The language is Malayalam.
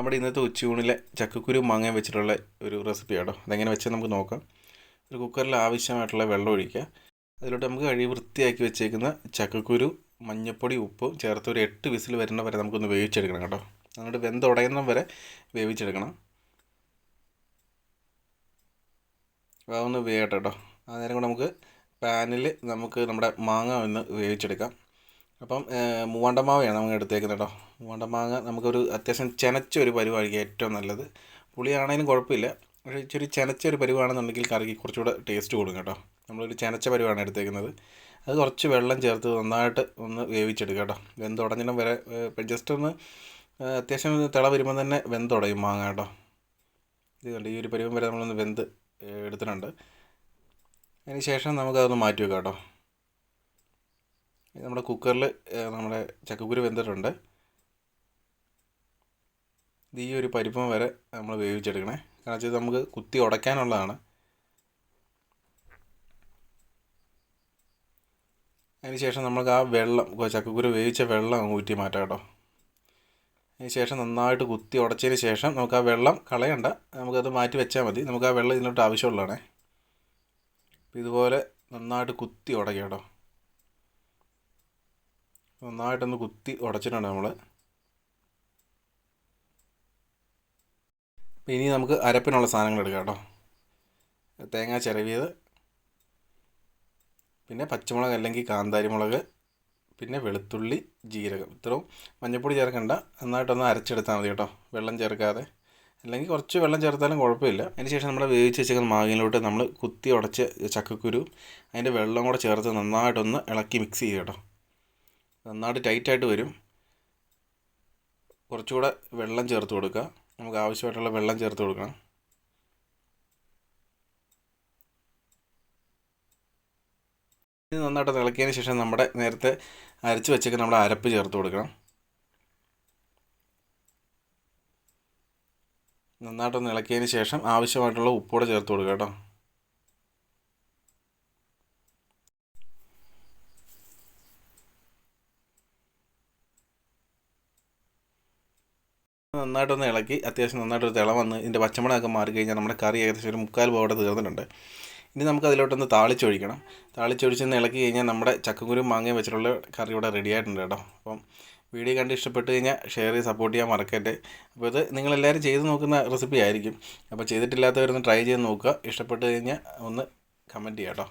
നമ്മുടെ ഇന്നത്തെ ഉച്ചയൂണിലെ ചക്കക്കുരു മാങ്ങയും വെച്ചിട്ടുള്ള ഒരു റെസിപ്പി കേട്ടോ അതെങ്ങനെ വെച്ചാൽ നമുക്ക് നോക്കാം. ഒരു കുക്കറിൽ ആവശ്യമായിട്ടുള്ള വെള്ളം ഒഴിക്കുക. അതിലോട്ട് നമുക്ക് കഴി വൃത്തിയാക്കി വെച്ചേക്കുന്ന ചക്കക്കുരു മഞ്ഞപ്പൊടി ഉപ്പും ചേർത്ത് ഒരു എട്ട് വിസിൽ വരുന്ന വരെ നമുക്കൊന്ന് വേവിച്ചെടുക്കണം കേട്ടോ. എന്നിട്ട് വെന്തുടയുന്ന വരെ വേവിച്ചെടുക്കണം. അതൊന്ന് വേട്ടോ കേട്ടോ. ആ നേരം കൊണ്ട് നമുക്ക് പാനിൽ നമുക്ക് നമ്മുടെ മാങ്ങ ഒന്ന് വേവിച്ചെടുക്കാം. അപ്പം മൂവാണ്ടമാവയാണ് നമുക്ക് എടുത്തേക്കുന്നത് കേട്ടോ. മൂവാണ്ടമാങ്ങ നമുക്കൊരു അത്യാവശ്യം ചെനച്ച ഒരു പരിവായിരിക്കും ഏറ്റവും നല്ലത്. പുളിയാണെങ്കിലും കുഴപ്പമില്ല. പക്ഷേ ഇച്ചിരി ചെനച്ച ഒരു പരിവാണെന്നുണ്ടെങ്കിൽ കറിക്ക് കുറച്ചുകൂടെ ടേസ്റ്റ് കൂടും കേട്ടോ. നമ്മളൊരു ചെനച്ച പരിവാണ് എടുത്തേക്കുന്നത്. അത് കുറച്ച് വെള്ളം ചേർത്ത് നന്നായിട്ട് ഒന്ന് വേവിച്ചെടുക്കുക കേട്ടോ. വെന്തുടഞ്ഞിടം വരെ ജസ്റ്റ് ഒന്ന് അത്യാവശ്യം തിള വരുമ്പോൾ തന്നെ വെന്തുടയും മാങ്ങ കേട്ടോ. ഇത് കണ്ട് ഈ ഒരു പരിവം വരെ നമ്മളൊന്ന് വെന്ത് എടുത്തിട്ടുണ്ട്. അതിന് ശേഷം നമുക്കതൊന്ന് മാറ്റി വെക്കാം കേട്ടോ. നമ്മുടെ കുക്കറിൽ നമ്മുടെ ചക്കക്കുരു വെന്തിട്ടുണ്ട്. ഇത് ഈ ഒരു പരിപ്പം വരെ നമ്മൾ വേവിച്ചെടുക്കണേ. കാരണം വെച്ചാൽ നമുക്ക് കുത്തി ഉടയ്ക്കാനുള്ളതാണ്. അതിന് ശേഷം നമുക്ക് ആ വെള്ളം ചക്കക്കുരു വേവിച്ച വെള്ളം ഊറ്റി മാറ്റാം കേട്ടോ. അതിന് ശേഷം നന്നായിട്ട് കുത്തി ഉടച്ചതിന് ശേഷം നമുക്ക് ആ വെള്ളം കളയണ്ട. നമുക്കത് മാറ്റി വെച്ചാൽ മതി. നമുക്ക് ആ വെള്ളം ഇതിലോട്ട് ആവശ്യമുള്ളതാണേ. ഇതുപോലെ നന്നായിട്ട് കുത്തി ഉടക്കാം കേട്ടോ. നന്നായിട്ടൊന്ന് കുത്തി ഉടച്ചിട്ടുണ്ട് നമ്മൾ അപ്പോൾ ഇനി നമുക്ക് അരപ്പിനുള്ള സാധനങ്ങൾ എടുക്കാം കേട്ടോ. തേങ്ങ ചിരവിയത് പിന്നെ പച്ചമുളക് അല്ലെങ്കിൽ കാന്താരി മുളക് പിന്നെ വെളുത്തുള്ളി ജീരകം. ഇത്രയും മഞ്ഞൾപ്പൊടി ചേർക്കണ്ട. നന്നായിട്ടൊന്ന് അരച്ചെടുത്താൽ മതി കേട്ടോ വെള്ളം ചേർക്കാതെ. അല്ലെങ്കിൽ കുറച്ച് വെള്ളം ചേർത്താലും കുഴപ്പമില്ല. അതിനുശേഷം നമ്മൾ വേവിച്ച് വെച്ചേക്കുന്ന മാവിനിലോട്ട് നമ്മൾ കുത്തി ഉടച്ച് ചക്കക്കുരു അതിന്റെ വെള്ളം കൂടെ ചേർത്ത് നന്നായിട്ടൊന്ന് ഇളക്കി മിക്സ് ചെയ്യുക കേട്ടോ. നന്നായിട്ട് ടൈറ്റായിട്ട് വരും. കുറച്ചുകൂടെ വെള്ളം ചേർത്ത് കൊടുക്കുക. നമുക്ക് ആവശ്യമായിട്ടുള്ള വെള്ളം ചേർത്ത് കൊടുക്കണം. ഇത് നന്നായിട്ട് തിളക്കിയതിന് ശേഷം നമ്മുടെ നേരത്തെ അരച്ച് വെച്ചേക്ക് നമ്മുടെ അരപ്പ് ചേർത്ത് കൊടുക്കണം. നന്നായിട്ടൊന്ന് ഇളക്കിയതിന് ശേഷം ആവശ്യമായിട്ടുള്ള ഉപ്പൂടെ ചേർത്ത് കൊടുക്കുക കേട്ടോ. നന്നായിട്ടൊന്ന് ഇളക്കി അത്യാവശ്യം നന്നായിട്ടൊരു തിള വന്ന് ഇതിന്റെ പച്ചമുളകൊക്കെ മാറി കഴിഞ്ഞാൽ നമ്മുടെ കറി ഏകദേശം ഒരു മുക്കാൽ പോടെ തീർന്നിട്ടുണ്ട്. ഇനി നമുക്ക് അതിലോട്ടൊന്ന് താളിച്ചൊഴിക്കണം. താളിച്ചൊഴിച്ചൊന്ന് ഇളക്കി കഴിഞ്ഞാൽ നമ്മുടെ ചക്കക്കുരും മാങ്ങയും വെച്ചിട്ടുള്ള കറി ഇവിടെ റെഡി ആയിട്ടുണ്ട് കേട്ടോ. അപ്പം വീഡിയോ കണ്ട് ഇഷ്ടപ്പെട്ട് കഴിഞ്ഞാൽ ഷെയർ ചെയ്ത് സപ്പോർട്ട് ചെയ്യാൻ മറക്കരുത്. അപ്പോൾ ഇത് നിങ്ങളെല്ലാവരും ചെയ്ത് നോക്കുന്ന റെസിപ്പി ആയിരിക്കും. അപ്പോൾ ചെയ്തിട്ടില്ലാത്തവരൊന്ന് ട്രൈ ചെയ്ത് നോക്കുക. ഇഷ്ടപ്പെട്ട് കഴിഞ്ഞാൽ ഒന്ന് കമന്റ് ചെയ്യാം കേട്ടോ.